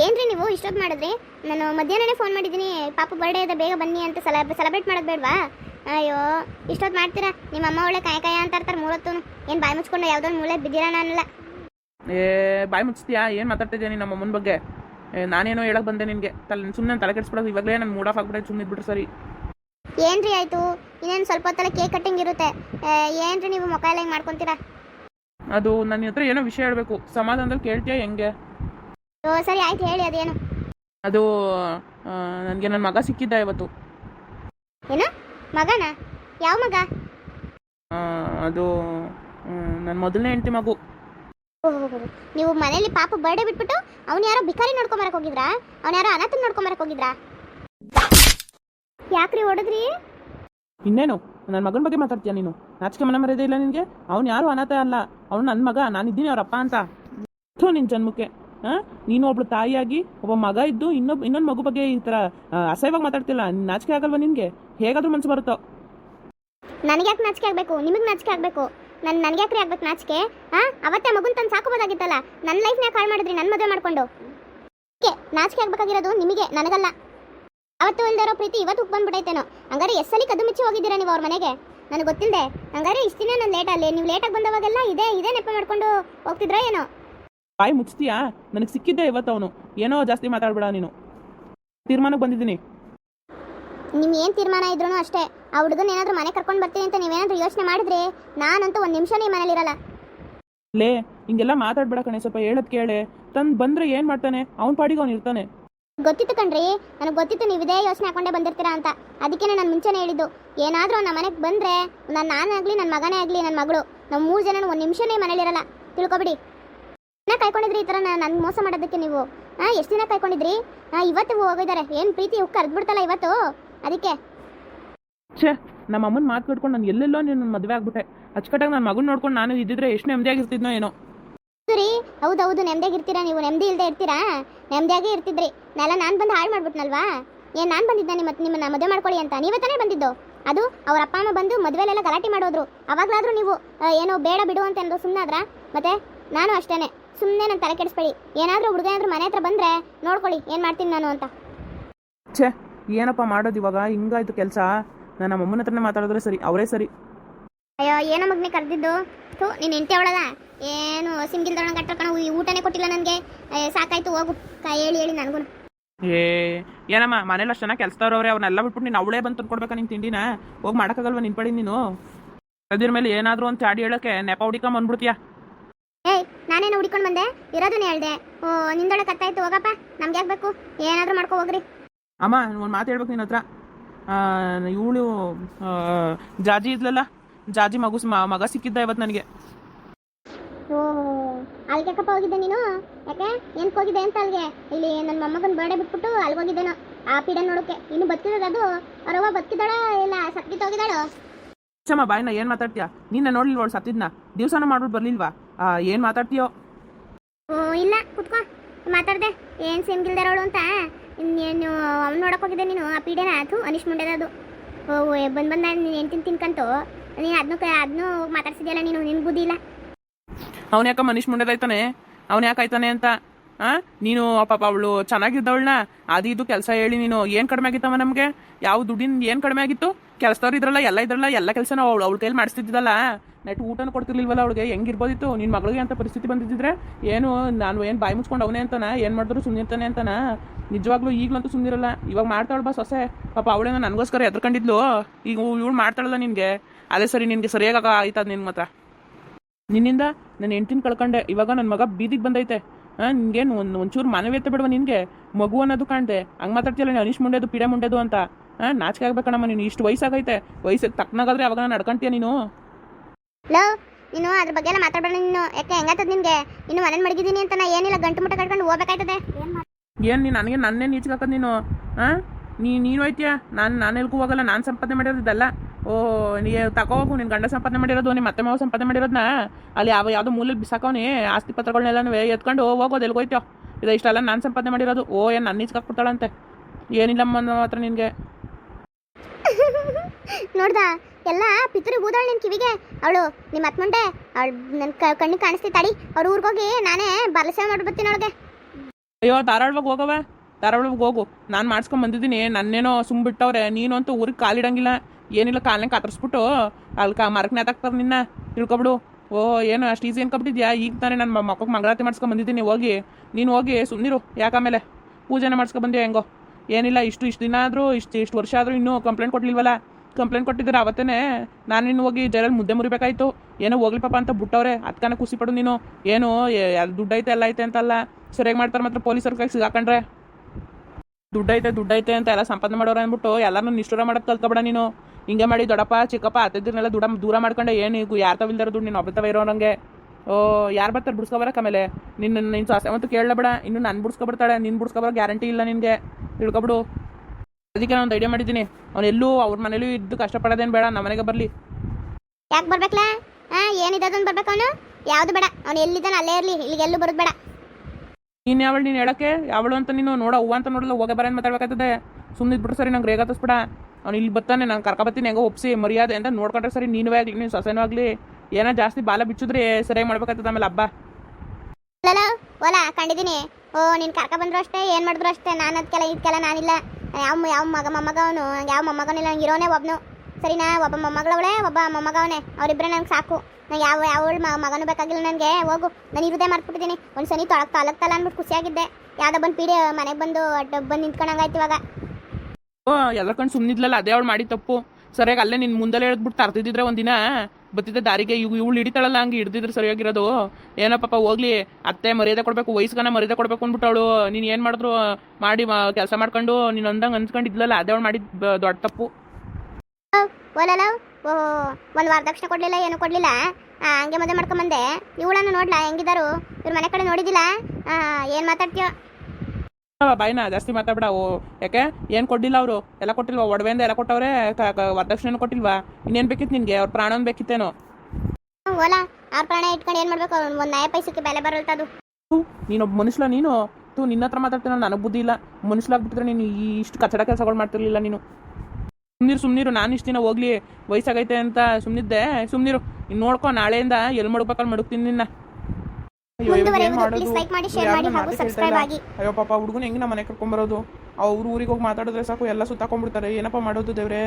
ಏನ್ರಿ ನೀವು ಇಷ್ಟೊತ್ತು ಮಾಡಿದ್ರಿ? ನಾನು ಮಧ್ಯಾಹ್ನನೇ ಫೋನ್ ಮಾಡಿದ್ದೀನಿ. ಪಾಪ ಬರ್ಡೇ ಇದೆ ಬೇಗ ಬನ್ನಿ ಅಂತ ಸಲ ಸೆಲೆಬ್ರೇಟ್ ಮಾಡೋದು ಬೇಡವಾ? ಅಯ್ಯೋ ಇಷ್ಟೊತ್ತು ಮಾಡ್ತೀರಾ? ನಿಮ್ಮ ಅಮ್ಮ ಒಳ್ಳೆ ಕಾಯ ಕಾಯ ಅಂತ ಇರ್ತಾರೆ ಮೂರೊತ್ತು ಏನು ಬಾಯಿ ಮುಚ್ಕೊಂಡು ಯಾವುದೋ ಮೂಳೆ ಮೂಲೆ ಬಿದ್ದಿರ ನಾನಲ್ಲ? ಏ ಬಾಯಿ ಮುಚ್ತೀಯಾ? ಏನು ಮಾತಾಡ್ತಿದ್ಯಾ ನೀನು ನಮ್ಮ ಅಮ್ಮನ ಬಗ್ಗೆ? ನಾನೇನೋ ಹೇಳಕ್ ಬಂದೆ ನಿನಗೆ. ತಲೆ ಸುಮ್ಮನೆ ತಲೆ ಕೆಡಿಸ್ಬಿಡೋದು ಇವಾಗಲೇ ನಾನು ಮೂಡ್ ಆಫ್ ಆಗ್ಬಿಟ್ಟೆ ಸುಮ್ಮನೆ ಇದ್ಬಿಟ್ರೆ ಸರಿ. ಏನ್ರಿ ಆಯಿತು? ಇನ್ನೇನು ಸ್ವಲ್ಪ ಹೊತ್ತಲ್ಲ ಕೇಕ್ ಕಟ್ಟಿಂಗ್ ಇರುತ್ತೆ. ಏನ್ರಿ ನೀವು ಮುಖ ಎಲ್ಲ ಹಿಂಗೆ ಮಾಡ್ಕೊತೀರಾ? ಅದು ನನ್ನ ಹತ್ರ ಏನೋ ವಿಷಯ ಹೇಳಬೇಕು. ಸಮಾಧಾನದಲ್ಲಿ ಕೇಳ್ತೀಯಾ ಹೆಂಗೆ? ಓ ಸರಿ ಆಯ್ತು ಹೇಳಿ ಅದೇನು? ಅದು ನನಗೆ ನನ್ನ ಮಗ ಸಿಕ್ಕಿದ್ದ ಇವತ್ತು. ಏನು? ಮಗನ? ಯಾವ ಮಗ? ಆ, ಅದು ನನ್ನ ಮೊದಲನೇ ಹೆಂಡತಿ ಮಗು. ನೀವು ಮನೇಲಿ ಪಾಪ ಬರ್ಡೇ ಬಿಟ್ಬಿಟ್ಟು ಅವ್ನು ಯಾರೋ ಬಿಕಾರಿ ನೋಡ್ಕೊಂಬರಕ್ ಹೋಗಿದ್ರಾ? ಅವ್ನು ಯಾರೋ ಅನಾಥನ್ ನೋಡ್ಕೊಂಬರಕ್ ಹೋಗಿದ್ರಾ? ಯಾಕ್ರಿ ಹೊಡೆದ್ರಿ? ಇನ್ನೇನು? ನನ್ನ ಮಗನ ಬಗ್ಗೆ ಮಾತಾಡ್ತೀಯ ನೀನು? ನಾಚಿಕೆ ಮನ ಮರ್ಯಾದೆ ಇಲ್ಲ ನಿನಗೆ? ಅವ್ನು ಯಾರು ಅನಾಥ ಅಲ್ಲ. ಅವನು ನನ್ನ ಮಗ. ನಾನಿದ್ದೀನಿ ಅವರಪ್ಪ ಅಂತ. ನಿನ್ ನಿನ್ನ ಜನ್ಮಕ್ಕೆ. ನೀನು ಒಬ್ಳು ತಾಯಿಯಾಗಿ ಒಬ್ಬ ಮಗ ಇದ್ದು ಇನ್ನೊಬ್, ಇನ್ನೊಂದು ಮಗು ಬಗ್ಗೆ ಈ ತರ ಅಸಹ್ಯವಾಗಿ ಮಾತಾಡ್ತಿಲ್ಲ. ನಿನ್ ನಾಚಿಕೆ ಆಗಲ್ವಾ ನಿನಗೆ? ಹೇಗಾದ್ರೂ ಮನ್ಸು ಬರುತ್ತೋ? ನನಗೆ ಯಾಕೆ ನಾಚಿಕೆ ಆಗಬೇಕು? ನಿಮಗೆ ನಾಚಿಕೆ ಆಗಬೇಕು? ನನ್ನ ನನಗೆ ಯಾಕ್ರಿ ಆಗ್ಬೇಕು ನಾಚಿಕೆ? ಹಾಂ ಅವತ್ತೇ ಮಗುನ್ ತಂದು ಸಾಕೋಬೋದಾಗಿತ್ತಲ್ಲ? ನನ್ನ ಲೈಫ್ ಯಾಕೆ ಹಾಳು ಮಾಡಿದ್ರಿ ನನ್ನ ಮದುವೆ ಮಾಡ್ಕೊಂಡು. ನಾಚಿಕೆ ಆಗ್ಬೇಕಾಗಿರೋದು ನಿಮಗೆ, ನನಗಲ್ಲ. ಅವತ್ತು ಇಲ್ದಿರೋ ಪ್ರೀತಿ ಇವತ್ತು ಬಂದ್ಬಿಟ್ಟೈತೇನೋ ಹಂಗಾರೆ ಎಸ್ಸಲ್ಲಿ ಕದ್ದು ಮುಚ್ಚಿ ಹೋಗಿದ್ದೀರಾ ನೀವು ಅವ್ರ ಮನೆಗೆ? ನನಗೆ ಗೊತ್ತಿಲ್ಲದೆ ಹಂಗಾರೆ ಇಷ್ಟಿನೇ ನಾನು ನಾನು ಲೇಟಲ್ಲಿ ನೀವು ಲೇಟಾಗಿ ಬಂದವಾಗೆಲ್ಲ ಇದೇ ಇದೇ ನೆಪ ಮಾಡ್ಕೊಂಡು ಹೋಗ್ತಿದ್ರಾ ಏನೋ? ಬಾಯಿ ಮುಚ್ತೀಯಾ ನನಗೆ ಸಿಕ್ಕಿದ್ದೆ ಇವತ್ತು ಅವನು. ಏನೋ ಜಾಸ್ತಿ ಮಾತಾಡ್ಬೇಡ ನೀನು. ತೀರ್ಮಾನಕ್ಕೆ ಬಂದಿದ್ದೀನಿ. ನಿಮ್ ಏನ್ ತೀರ್ಮಾನ ಇದ್ರು ಅಷ್ಟೇ. ಆ ಹುಡುಗನ ಏನಾದ್ರೂ ಮನೆ ಕರ್ಕೊಂಡು ಬರ್ತೀನಿ ಅಂತ ನೀವೇನಾದ್ರೂ ಯೋಚನೆ ಮಾಡಿದ್ರೆ ನಾನಂತೂ ಒಂದು ನಿಮಿಷನೇ ಮನೇಲಿ ಇರಲ್ಲ ಲೇ ಹಿಂಗೆಲ್ಲ ಮಾತಾಡ್ಬೇಡ ಕಣೆ ಸ್ವಲ್ಪ ಹೇಳೋದು ಕೇಳೆ. ತಂದು ಬಂದ್ರೆ ಏನು ಮಾಡ್ತಾನೆ? ಅವ್ನ ಪಾಡಿಗೆ ಅವ್ನು ಇರ್ತಾನೆ. ಗೊತ್ತಿತ್ತು ಕಣ್ರಿ ನನಗೆ ಗೊತ್ತಿತ್ತು ನೀವು ಇದೇ ಯೋಚನೆ ಹಾಕೊಂಡೇ ಬಂದಿರ್ತೀರಾ ಅಂತ. ಅದಕ್ಕೆ ನಾನು ಮುಂಚೆನೇ ಹೇಳಿದ್ದು. ಏನಾದರೂ ನಮ್ಮ ಮನೆಗೆ ಬಂದರೆ ನಾನು ನಾನಾಗಲಿ ನನ್ನ ಮಗನೇ ಆಗಲಿ ನನ್ನ ಮಗಳು. ನಮ್ಮ ಮೂರು ಜನ ಒಂದು ನಿಮಿಷನೇ ಮನೇಲಿರಲ್ಲ. ತಿಳ್ಕೊಬಿಡಿ. ದಿನ ಕಾಯ್ಕೊಂಡಿದ್ರಿ ಈ ಥರ ನನ್ಗೆ ಮೋಸ ಮಾಡೋದಕ್ಕೆ ನೀವು. ಹಾಂ ಎಷ್ಟು ದಿನ ಕಾಯ್ಕೊಂಡಿದ್ರಿ? ಹಾಂ ಇವತ್ತು ಹೋಗಿದ್ದಾರೆ. ಏನು ಪ್ರೀತಿ ಕರೆದು ಬಿಡ್ತಲ್ಲ ಇವತ್ತು? ಅದಕ್ಕೆ. ಛೇ ನಮ್ಮ ಅಮ್ಮನ ಮಾತು ಕಟ್ಕೊಂಡು ನಾನು ಎಲ್ಲೆಲ್ಲೋ ನೀನು ಮದುವೆ ಆಗ್ಬಿಟ್ಟೆ. ಅಚ್ಚುಕಟ್ಟಾಗಿ ನನ್ನ ಮಗನ ನೋಡ್ಕೊಂಡು ನಾನು ಇದ್ದಿದ್ರೆ ಎಷ್ಟು ನೆಮ್ಮದಿಯಾಗಿರ್ತಿದ್ನೋ ಏನೋ. ಹೌದು ಹೌದು ಹೌದೌದು ನೆಮ್ಮದಿಯಾಗಿ ಇರ್ತೀರಾ ನೀವು? ನೆಮ್ಮದಿ ಇಲ್ಲದೆ ಇರ್ತೀರಾ? ನೆಮ್ಮದಿಯಾಗಿ ಇರ್ತಿದ್ರಿ. ನೆಲ್ಲ ನಾನು ಬಂದು ಹಾಳು ಮಾಡ್ಬಿಟ್ನಲ್ವಾ? ಏನು ನಾನು ಬಂದಿದ್ದೆ ನಿಮ್ಮ ನಿಮ್ಮನ್ನ ಮದುವೆ ಮಾಡ್ಕೊಳ್ಳಿ ಅಂತ? ನೀವೇ ತಾನೇ ಬಂದಿದ್ದು? ಅದು ಅವ್ರ ಅಪ್ಪ ಅಮ್ಮ ಬಂದು ಮದುವೆಲೆಲ್ಲ ಗಲಾಟೆ ಮಾಡೋದ್ರು. ಅವಾಗಲಾದರೂ ನೀವು ಏನೋ ಬೇಡ ಬಿಡು ಅಂತ ಏನಾದ್ರು ಸುಮ್ಮನಾದ್ರ ಮತ್ತೆ? ನಾನು ಅಷ್ಟೇನೆ. ಸುಮ್ಮನೆ ನನ್ನ ತಲೆ ಕೆಡಿಸ್ಬೇಡಿ. ಏನಾದರೂ ಹುಡುಗ ಏನಾದರೂ ಮನೆ ಹತ್ರ ಬಂದರೆ ನೋಡ್ಕೊಳ್ಳಿ ಏನು ಮಾಡ್ತೀನಿ ನಾನು ಅಂತ. ಛೇ ಏನಪ್ಪ ಮಾಡೋದು ಇವಾಗ? ಹಿಂಗಾಯ್ತು ಕೆಲಸ. ನಾನು ನಮ್ಮ ಅಮ್ಮನ ಹತ್ರನೇ ಮಾತಾಡಿದ್ರೆ ಸರಿ ಅವರೇ ಸರಿ. ಅಯ್ಯೋ ಏನೋ ಮಗನೇ ಕರೆದಿದ್ದು. ಥೂ ನೀನು ಇಂಟೆ ಒಳಗ ಏನು ಸಿಂಗಿಲ್ದೊಳ ಕಟ್ಟಕೊಂಡು ಊಟನೇ ಕೊಟ್ಟಿಲ್ಲ ನನಗೆ. ಸಾಕಾಯ್ತು ಹೋಗು. ಕೈ ಹೇಳಿ ಹೇಳಿ ನನಗೂ. ಏ ಏನಮ್ಮ ಮನೇಲಿ ಅಷ್ಟು ಜನ ಕೆಲಸದವ್ರವ್ರೆ ಅವ್ರನ್ನೆಲ್ಲ ಬಿಟ್ಬಿಟ್ಟು ನೀನು ಅವಳೇ ಬಂದು ತಂದ್ಕೊಡ್ಬೇಕಾ ನಿನ್ನ ತಿಂಡಿನ? ಹೋಗಿ ಮಾಡೋಕ್ಕಾಗಲ್ವ ನಿನ್ನ ಪಡಿ ನೀನು? ಅದ್ರ ಮೇಲೆ ಏನಾದರೂ ಅಂತ ಚಾಡಿ ಹೇಳೋಕ್ಕೆ ನೆಪ ಹುಡಿಕೊಂಬಂದ್ಬಿಡ್ತೀಯ ಏಯ್ ನಾನೇನು ಹುಡ್ಕೊಂಡು ಬಂದೆ? ಇರೋದನ್ನ ಹೇಳ್ದೆ. ಓ ನಿಂದೊಳಗೆ ಕತ್ತಾಯ್ತು ಹೋಗಪ್ಪ. ನಮ್ಗೆ ಯಾಕೆ ಬೇಕು? ಏನಾದರೂ ಮಾಡ್ಕೊ ಹೋಗ್ರಿ. ಅಮ್ಮ ಒಂದು ಮಾತು ಹೇಳ್ಬೇಕು ನಿನ್ನ ಹತ್ರ. ಇವಳು ಜಾಜಿ ಇದ್ಲಲ್ಲ? ಜಾಜಿ ಮಗು ಮಗ ಸಿಕ್ಕಿದ್ದ ಇವತ್ತು ನನಗೆ. ಓ ಅಲ್ಲಿಗೆ ಯಾಕಪ್ಪ ಹೋಗಿದ್ದೆ ನೀನು? ಯಾಕೆ? ಏನಕ್ಕೆ ಹೋಗಿದ್ದೆ ಅಂತ ಅಲ್ಲಿಗೆ ಇಲ್ಲಿ ನನ್ನ ಮೊಮ್ಮಗನ ಬರ್ಡೆ ಬಿಟ್ಬಿಟ್ಟು ಅಲ್ಲಿಗೆ ಹೋಗಿದ್ದೇನೋ. ಆ ಪೀಡ ನೋಡೋಕೆ. ಇನ್ನು ಬತ್ತಿರೋದು ಅದು. ಅವ್ರವ್ವ ಬದುಕಿದಾಳ ಇಲ್ಲ ಸತ್ತಿತ್ತು ಹೋಗಿದ್ದಾಳು ಚಮ್ಮ ಬಾಯಿನ ಏನು ಮಾತಾಡ್ತೀಯಾ? ನಿನ್ನ ನೋಡ್ಲಿಲ್ವ ಅವಳು ಸತ್ತಿದ್ನ? ದಿವಸಾನು ಮಾಡ್ಬಿಟ್ಟು ಬರ್ಲಿಲ್ವಾ? ಏನು ಮಾತಾಡ್ತೀಯೋ? ಓ ಇಲ್ಲ ಕುತ್ಕೋ. ಮಾತಾಡ್ದೆ. ಏನು ಸಿಮ್ಗಿಲ್ದಾರೋಳು ಅಂತ? ಇನ್ನೇನು ಅವ್ನು ನೋಡಕ್ ಹೋಗಿದ್ದೆ ನೀನು ಆ ಪೀಡೆನ ಅದು ಅನಿಶ್ ಮುಂಡೆದ ಅದು. ಓ ಬಂದು ಬಂದ ನೀನು ತಿನ್ ತಿನ್ಕಂತು. ನೀನು ಅದನ್ನೂ ಅದನ್ನೂ ಮಾತಾಡ್ಸಿದ್ಯಲ್ಲ ನೀನು ನಿನ್ ಬುದ್ಧಿ ಇಲ್ಲ. ಅವ್ನ ಯಾಕ ಮನೀಶ್ ಮುಂಡೆದಾಯ್ತಾನೆ ಅವ್ನ ಯಾಕೆ ಆಯ್ತಾನೆ ಅಂತ? ಆ? ನೀನು ಪಾಪ ಅವಳು ಚೆನ್ನಾಗಿದ್ದವಳನ್ನ ಅದು ಇದು ಕೆಲಸ ಹೇಳಿ ನೀನು ಏನ್ ಕಡಿಮೆ ಆಗಿತ್ತವ ನಮಗೆ? ಯಾವ ದುಡ್ಡಿನ ಏನ್ ಕಡಿಮೆ ಆಗಿತ್ತು? ಕೆಲಸದವ್ರು ಇದ್ರಲ್ಲ ಎಲ್ಲ ಇದ್ರಲ್ಲ ಎಲ್ಲ ಕೆಲಸನ ಅವಳು ಅವಳ ಕೈಲಿ ಮಾಡಿಸ್ತಿದ್ದಲ್ಲ ನೆಟ್ ಊಟನ ಕೊಡ್ತಿರ್ಲಿಲ್ವಲ್ಲ ಅವಳಿಗೆ? ಹೆಂಗಿರ್ಬೋದಿತ್ತು? ನಿನ್ನ ಮಗಳಿಗೆ ಅಂತ ಪರಿಸ್ಥಿತಿ ಬಂದಿದ್ದಿದ್ರೆ ಏನು, ನಾನು ಏನು ಬಾಯಿ ಮುಚ್ಕೊಂಡು ಅವನೇ ಅಂತಾನೆ? ಏನು ಮಾಡಿದ್ರು ಸುಮ್ಮನಿರ್ತಾನೆ ಅಂತಾನ? ನಿಜವಾಗ್ಲೂ ಈಗಲಂತೂ ಸುಮ್ಮನಿರಲ್ಲ ಇವಾಗ ಮಾಡ್ತಾಳೆ ಬಾ ಸೊಸೆ. ಪಾಪ ಅವಳೇನೋ ನನಗೋಸ್ಕರ ಎದ್ಕೊಂಡಿದ್ಲು ಈಗ ಇವಳು ಮಾಡ್ತಾಳಲ್ಲ ನಿನಗೆ. ಅದೇ ಸರಿ ನಿನಗೆ ಸರಿಯಾಗ ಆಯ್ತದ ನಿನ್ನ ಮಾತ್ರ ನಿನ್ನಿಂದ ನನ್ನ ಹೆಂಡ್ತಿನ ಕಳ್ಕೊಂಡೆ. ಇವಾಗ ನನ್ನ ಮಗ ಬೀದಿಗೆ ಬಂದೈತೆ. ಹಾಂ, ನಿನಗೇನು ಒಂದು ಒಂಚೂರು ಮಾನವೀಯತೆ ಬಿಡುವ ನಿನಗೆ? ಮಗು ಅನ್ನೋದು ಕಾಣ್ದೆ. ಹಂಗೆ ಮಾತಾಡ್ತೀಯಲ್ಲ ನೀನು ಅನಿಶ್ ಮುಂಡೆದು, ಪಿಡೆ ಮುಂಡೆದು ಅಂತ. ಹಾಂ, ನಾಚಿಕೆ ಆಗ್ಬೇಕಣ್ಣಮ್ಮ ನೀನು. ಇಷ್ಟು ವಯಸ್ಸಾಗೈತೆ. ವಯಸ್ಸಿಗೆ ತಕ್ಕನಾಗಾದ್ರೆ ಅವಾಗ ನಾನು ನಡ್ಕೊಂತೀಯ ನೀನು? ಲೋ ನೀನು ಅದ್ರ ಬಗ್ಗೆ ಎಲ್ಲ ಮಾತಾಡಬೇಡ ನೀನು. ಯಾಕೆ ಹೆಂಗಾತದ ನಿನ್ಗೆ? ಇನ್ನು ಮನೇಲಿ ಮಡಗಿದ್ದೀನಿ ಅಂತ ನಾ ಏನಿಲ್ಲ ಗಂಟು ಮುಟ್ಟ ಕಟ್ಕೊಂಡು ಹೋಗ್ಬೇಕಾಯ್ತದೆ. ಏನು ನೀನು ನನಗೆ ನನ್ನೇ ನೀಚಿಗೆ ಹಾಕೋದು ನೀನು? ಹಾಂ ನೀ ನೀನು ಹೋಯ್ತ್ಯಾ? ನಾನು ನಾನು ಎಲ್ಗೂ ಹೋಗಲ್ಲ ನಾನು ಸಂಪಾದನೆ ಮಾಡಿರೋದಿದ್ದಲ್ಲ ಓ ನೀ ತಗೋ ಹೋಗು ನಿನ್ನ ಗಂಡ ಸಂಪಾದನೆ ಮಾಡಿರೋದು ನಿಮ್ಮ ಮತ್ತೆ ಮಾವ ಸಂಪಾದನೆ ಮಾಡಿರೋದನ್ನ ಅಲ್ಲಿ ಯಾವ ಯಾವುದೋ ಮೂಲಲ್ಲಿ ಬಿಸಾಕವನಿ ಆಸ್ತಿ ಪತ್ರಗಳನ್ನೆಲ್ಲ ಎತ್ಕೊಂಡು ಹೋಗೋದು ಎಲ್ಲಿ ಹೋಯ್ತೋ ಇದು ಇಷ್ಟೆಲ್ಲ ನಾನು ಸಂಪಾದನೆ ಮಾಡಿರೋದು. ಓ ಏನು ನನ್ನ ನೀಚಿಗೆ ಹಾಕ್ಬಿಡ್ತಾಳಂತೆ ಏನಿಲ್ಲಮ್ಮ ಮಾತ್ರ ನಿನಗೆ. ನೋಡ್ದ ಎಲ್ಲ ಪಿತೂರಿ ಊದಾಳು ನಿನ್ ಕಿವಿಗೆ. ಅವಳು, ನಿಮ್ಮ ಅತ್ಮಂಡೆ, ಅವಳು ನನ್ನ ಕಣ್ಣಿಗೆ ಕಾಣಿಸ್ತಿ ತಡಿ. ಅವ್ರ ಊರಿಗೆ ಹೋಗಿ ನಾನೇ ಬಲಸೇವೆ ಮಾಡ್ಬಿಡ್ತೀನಿ ಅವಳಿಗೆ. ಅಯ್ಯೋ, ಧಾರಾಳವಾಗಿ ಹೋಗವ ಧಾರಾಳವಾಗಿ ಹೋಗು. ನಾನು ಮಾಡ್ಸ್ಕೊಂಡ್ ಬಂದಿದ್ದೀನಿ. ನನ್ನೇನೋ ಸುಮ್ ಬಿಟ್ಟವ್ರೆ. ನೀನು ಅಂತೂ ಊರಿಗೆ ಕಾಲಿಡಂಗಿಲ್ಲ. ಏನಿಲ್ಲ, ಕಾಲನೇ ಕಾತರಿಸ್ಬಿಟ್ಟು ಅಲ್ಲಿ ಕಾ ಮರಕ್ಕೆ ನಿನ್ನ. ತಿಳ್ಕೊಬಿಡು. ಓ, ಏನು, ಅಷ್ಟು ಈಸಿ ಅನ್ಕೊಬಿಟ್ಟಿದ್ಯಾ? ಈಗ ತಾನೇ ನನ್ನ ಮಕ್ಕಳಿಗೆ ಮಂಗಳಾರತಿ ಮಾಡ್ಸ್ಕೊಂಡ್ ಬಂದಿದ್ದೀನಿ. ಹೋಗಿ. ನೀನು ಹೋಗಿ ಸುಮ್ಮನಿರು ಯಾಕಾಮೇಲೆ ಪೂಜೆನ ಮಾಡ್ಸ್ಕೊಂಡ್ ಬಂದ್ಯಾ ಹೆಂಗೋ? ಏನಿಲ್ಲ, ಇಷ್ಟು ಇಷ್ಟು ದಿನ ಆದರೂ, ಇಷ್ಟು ಇಷ್ಟು ವರ್ಷ ಆದರೂ ಇನ್ನೂ ಕಂಪ್ಲೇಂಟ್ ಕೊಡ್ಲಿಲ್ವಲ್ಲ ಕಂಪ್ಲೇಂಟ್ ಕೊಟ್ಟಿದ್ರೆ ಅವತ್ತೇ ನಾನು ನೀನು ಹೋಗಿ ಜೈಲಲ್ಲಿ ಮುದ್ದೆ ಮುರಿಬೇಕಾಯ್ತು. ಏನೋ ಹೋಗ್ಲಿ ಪಾಪ ಅಂತ ಬಿಟ್ಟವ್ರೆ ಅದಕ್ಕನ ಖುಷಿ ಪಡು ನೀನು. ಏನು ದುಡ್ಡು ಐತೆ ಎಲ್ಲ ಐತೆ ಅಂತಲ್ಲ ಸರಿಯಾಗಿ ಮಾಡ್ತಾರೆ ಮಾತ್ರ ಪೊಲೀಸರ ಕೈ ಸಿಗಾಕೊಂಡ್ರೆ. ದುಡ್ಡೈತೆ ದುಡ್ಡೈತೆ ಅಂತ ಎಲ್ಲ ಸಂಪಾದನೆ ಮಾಡೋರು ಅಂದ್ಬಿಟ್ಟು ಎಲ್ಲರೂ ನಿಷ್ಠುರ ಮಾಡೋದು ಕಲ್ತ್ಕೊಬೇಡ ನೀನು. ಹಿಂಗೆ ಮಾಡಿ ದೊಡ್ಡಪ್ಪ, ಚಿಕ್ಕಪ್ಪ ಅತ್ತಿದ್ದನ್ನೆಲ್ಲ ದುಡ ದೂರ ಮಾಡ್ಕೊಂಡೆ, ಏನು ಈಗ ಯಾರು ತವಿಲ್ದಾರ ದುಡ್ಡು ನೀನು ಒಬ್ಬ ಇರೋನಂಗೆ ಓ, ಯಾರು ಬರ್ತಾರೆ ಬಿಡ್ಸ್ಕೊಬರಕ್ಕೆ ಆಮೇಲೆ? ನಿನ್ನ ನಿನ್ನ ಸಾಸೆ ಮತ್ತು ಕೇಳಬೇಡ ಇನ್ನು ನಾನು ಬಿಡ್ಸ್ಕೊಬರ್ತಾಳೆ, ನೀನು ಬಿಡ್ಸ್ಕೊಬರೋ ಗ್ಯಾರಂಟಿ ಇಲ್ಲ ನಿನಗೆ. ತಿಳ್ಕೊಬಿಡು. ಅದಕ್ಕೆ ನಾನು ಒಂದು ಐಡಿಯಾ ಮಾಡಿದ್ದೀನಿ. ಅವ್ನು ಎಲ್ಲೂ ಅವ್ರ ಮನೇಲೂ ಇದ್ದು ಕಷ್ಟಪಡೋದೇನು ಬೇಡ ನಮ್ಮ ಮನೆಗೆ ಬರಲಿ. ಯಾಕೆ ಬರ್ಬೇಕಲ್ಲ ಹಾಂ ಏನಿದೆ ಅದನ್ನ ಬರ್ಬೇಕು ಅವನು? ಯಾವುದು ಬೇಡ ಅವ್ನು ಎಲ್ಲಿದ್ದಾನೆ ಅಲ್ಲೇ ಇರಲಿ ಇಲ್ಲಿಗೆ ಎಲ್ಲೂ ಬರೋದು ಬೇಡ. ನೀನು ಯಾವಳು ನೀನು ಹೇಳಕ್ಕೆ? ಯಾವಳು ಅಂತ ನೀನು ನೋಡ ಹೂವು ಅಂತ ನೋಡಲ್ಲ ಹೋಗೋ ಬರ ಮಾತಾಡ್ಬೇಕಾಗ್ತದೆ. ಸುಮ್ಮನೆ ಇದ್ಬಿಟ್ಟು ಸರಿ ನಂಗೆ ರೇಗತ್ತಿಸ್ಬಿಡ ಅವ್ನು ಇಲ್ಲಿ ಬರ್ತಾನೆ ನಾನು ಕರ್ಕೊಬತ್ತೀನಿ ಹೆಂಗೋ ಒಪ್ಸಿ ಮರ್ಯಾದೆ ಅಂತ ನೋಡ್ಕೊಂಡ್ರೆ ಸರಿ ನೀನು ಆಗಲಿ ನೀನು ಸೊಸೆನೂ ಆಗಲಿ. ಏನೋ ಜಾಸ್ತಿ ಬಾಲ ಬಿಚ್ಚಿದ್ರೆ ಸರಿಯಾಗಿ ಮಾಡ್ಬೇಕಾಗ್ತದೆ ಆಮೇಲೆ ಹಬ್ಬ. ಅಲ್ಲ ಓಲಾ ಕಂಡಿದ್ದೀನಿ. ಓ ನೀನು ಕರ್ಕ ಬಂದ್ರು ಅಷ್ಟೇ ಏನು ಮಾಡಿದ್ರು ಅಷ್ಟೇ ನಾನು ಅದಕ್ಕೆಲ್ಲ ಇದಕ್ಕೆಲ್ಲ ನಾನಿಲ್ಲ. ಯಾವ ಯಾವ ಮಗ ಮೊಮ್ಮಗ ಅವನು ಯಾವ ಮೊಮ್ಮಗನಿಲ್ಲ, ನಂಗೆ ಇರೋನೇ ಒಬ್ಬನು ಸರಿನಾ? ಒಬ್ಬ ಮೊಮ್ಮಗಳವಳೆ, ಒಬ್ಬ ಮೊಮ್ಮಗವನೇ. ಅವರಿಬ್ಬರೇ ನಂಗೆ ಸಾಕು. ನಂಗೆ ಯಾವ ಯಾವ ಮಗನೂ ಬೇಕಾಗಿಲ್ಲ ನನಗೆ. ಹೋಗು. ನಾನು ಇರುದೇ ಮಾಡ್ಬಿಟ್ಟಿದ್ದೀನಿ. ಒಂದು ಸನಿ ತೊಳಕ್ ತೊಲಗ್ತಲ್ಲ ಅಂದ್ಬಿಟ್ಟು ಖುಷಿಯಾಗಿದ್ದೆ. ಯಾವುದೋ ಬಂದು ಪೀಡೆ ಮನೆಗೆ ಬಂದು ಬಂದು ನಿಂತ್ಕೊಂಡಂಗಾಯ್ತು ಇವಾಗ. ಓ ಎಲ್ಲ ಕಣ್ ಸುಮ್ಮನಿದ್ಲಲ್ಲ ಅದೇ ಅವಳು ಮಾಡಿ ತಪ್ಪು. ಸರಿಯಾಗಿ ಅಲ್ಲೇ ನಿನ್ನ ಮುಂದೆಲ್ಲ ಹೇಳ್ಬಿಟ್ಟು ತರ್ತಿದ್ದಿದ್ರೆ ಒಂದಿನ ಬತ್ತಿದ್ದೆ ದಾರಿಗೆ ಇವು ಇವಳು ಹಿಡಿತಾಳಲ್ಲ, ಹಂಗೆ ಹಿಡ್ದಿದ್ರೆ ಸರಿಯಾಗಿರೋದು. ಏನೋ ಪಾಪ ಹೋಗ್ಲಿ, ಅತ್ತೆ ಮರ್ಯಾದೆ ಕೊಡಬೇಕು ವಯಸ್ಸಿಗನ ಮರ್ಯಾದೆ ಕೊಡಬೇಕು ಅಂದ್ಬಿಟ್ಟು ಅವಳು ನೀನು ಏನು ಮಾಡಿದ್ರು, ಮಾಡಿ ಕೆಲಸ ಮಾಡ್ಕೊಂಡು, ನೀನು ಅಂದಂಗೆ ಅನ್ಸ್ಕೊಂಡಿದ್ಲಲ್ಲ ಅದೇ ಅವಳು ಮಾಡಿದ ದೊಡ್ಡ ತಪ್ಪು. ಒಂದು ವರದಕ್ಷಿಣೆ ಕೊಡಲಿಲ್ಲ, ಏನು ಕೊಡಲಿಲ್ಲ? ಹಂಗೆ ಮದುವೆ ಮಾಡ್ಕೊಂಬಂದೆ. ಇವಳನ್ನು ನೋಡ್ಲಾ, ಹೆಂಗಿದಾರು? ಇವ್ರ ಮನೆ ಕಡೆ ನೋಡಿದಿಲ್ಲ? ಏನು ಮಾತಾಡ್ತೀಯೋ? ಬಾಯ್ನ ಜಾಸ್ತಿ ಮಾತಾಡ್ಬೇಡ ಓ. ಯಾಕೆ? ಏನು ಕೊಡ್ಲಿಲ್ಲ ಅವರು? ಎಲ್ಲ ಕೊಟ್ಟಿಲ್ವಾ? ಒಡವೆಯಿಂದ ಎಲ್ಲ ಕೊಟ್ಟವ್ರೆ? ವರದಕ್ಷಿಣೆ ಕೊಟ್ಟಿಲ್ವಾ? ಇನ್ನೇನು ಬೇಕಿತ್ತು ನಿನಗೆ? ಅವ್ರ ಪ್ರಾಣ ಬೇಕಿತ್ತೇನೋ? ಓಲಾ ಪ್ರಾಣ ಇಟ್ಕೊಂಡು ಏನು ಮಾಡ್ಬೇಕು? ಒಂದು ಪೈಸಕ್ಕೆ ಬೆಲೆ ಬರಲ್ತದು ಥು, ನೀನೊಬ್ಬ ಮನುಷ್ಯಲ ನೀನು? ತು ನಿನ್ನ ಹತ್ರ ಮಾತಾಡ್ತೀನ ನನಗೆ ಬುದ್ಧಿ ಇಲ್ಲ. ಮನುಷ್ಯಲಾಗ್ಬಿಟ್ಟಿದ್ರೆ ನೀನು ಈ ಇಷ್ಟು ಕಚಡ ಕೆಲಸಗಳು ಮಾಡ್ತಿರ್ಲಿಲ್ಲ ನೀನು. ಸುಮ್ನಿರು ಸುಮ್ನಿರು ನಾನು ಇಷ್ಟು ದಿನ ಹೋಗ್ಲಿ. ವಯಸ್ಸಾಗೈತೆ ಅಂತ ಸುಮ್ಮನಿದ್ದೆ ಸುಮ್ನಿರು ಇನ್ನು ನೋಡ್ಕೊ ನಾಳೆಯಿಂದ ಎಲ್ಲಿ ಮಡ್ಬೇಕಲ್ಲಿ ಮಡುಕ್ತೀನಿ ನಿನ್ನ ಅಯ್ಯೋ, ಇವಾಗ ಏನ್ ಮುಂದುವರೆಯುವುದು ಮಾಡೋದು? ಪ್ಲೀಸ್ ಲೈಕ್ ಮಾಡಿ ಶೇರ್ ಮಾಡಿ ಹಾಗೂ ಮಾತೇ ಕೇಳ್ತಾ ಸಬ್ಸ್ಕ್ರೈಬ್ ಆಗಿ. ಅಯ್ಯೋ ಪಾಪ ಹುಡುಗನ ಹೆಂಗ್ ನಮ್ಮ ಮನೆ ಕರ್ಕೊಂಬರೋದು? ಅವ್ರ ಊರಿಗೆ ಹೋಗಿ ಮಾತಾಡಿದ್ರೆ ಸಾಕು ಎಲ್ಲ ಸುತ್ತಾಕೊಂಡ್ಬಿಡ್ತಾರೆ. ಏನಪ್ಪ ಮಾಡೋದು ದೇವ್ರೆ?